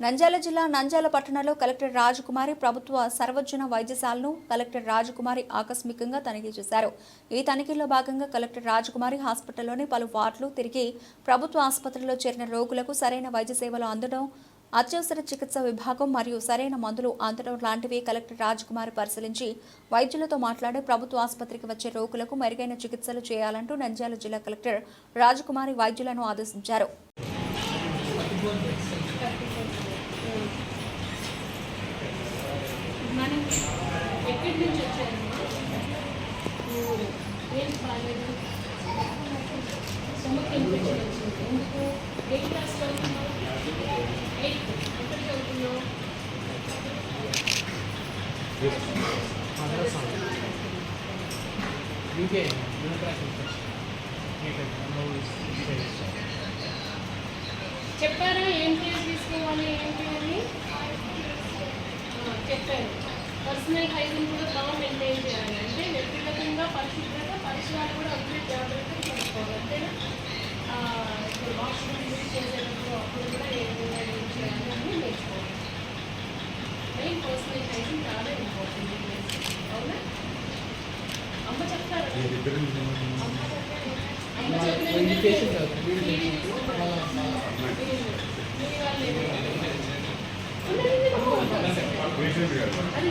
నంద్యాల జిల్లా నంద్యాల పట్టణంలో కలెక్టర్ రాజకుమారి ప్రభుత్వ సర్వజన వైద్యశాలను కలెక్టర్ రాజకుమారి ఆకస్మికంగా తనిఖీ చేశారు. ఈ తనిఖీలో భాగంగా కలెక్టర్ రాజకుమారి హాస్పిటల్లోని పలు వార్డులు తిరిగి ప్రభుత్వ ఆసుపత్రిలో చేరిన రోగులకు సరైన వైద్య సేవలు అందడం అత్యవసర చికిత్స విభాగం మరియు సరైన మందులు అందడం లాంటివి కలెక్టర్ రాజకుమారి పరిశీలించి వైద్యులతో మాట్లాడి ప్రభుత్వ ఆసుపత్రికి వచ్చే రోగులకు మెరుగైన చికిత్సలు చేయాలంటూ నంద్యాల జిల్లా కలెక్టర్ రాజకుమారి వైద్యులను ఆదేశించారు. మనం ఎక్కడి నుంచి వచ్చారమ్మా ఏం బాగాలేదు స్టమక్ ఇన్ఫెక్షన్ వచ్చింది ఎందుకు ఏ క్లాస్ చదువుతున్నావు ఎయిత్ ఎక్కడ చదువుతున్నావు Unitrack infection. చెప్పారా? ఏం కేర్ తీసుకోవాలి? ఏంటి అని చెప్పారు. పర్సనల్ హైజీన్ కూడా బాగా మెయింటైన్ చేయాలి. అంటే వ్యక్తిగతంగా పరిశుభ్రత పరిసరాలు కూడా అంతే జాగ్రత్తగా చూసుకోవాలి. అంతేనా? ఇప్పుడు వాష్రూమ్ యూజ్ చేసేటప్పుడు అప్పుడు కూడా ఏ విధంగా యూజ్ చేయాలి అని నేర్చుకోవాలి. మెయిన్ పర్సనల్ హైజీన్ చాలా ఇంపార్టెంట్ అవునా? అమ్మ చెప్తారా? అది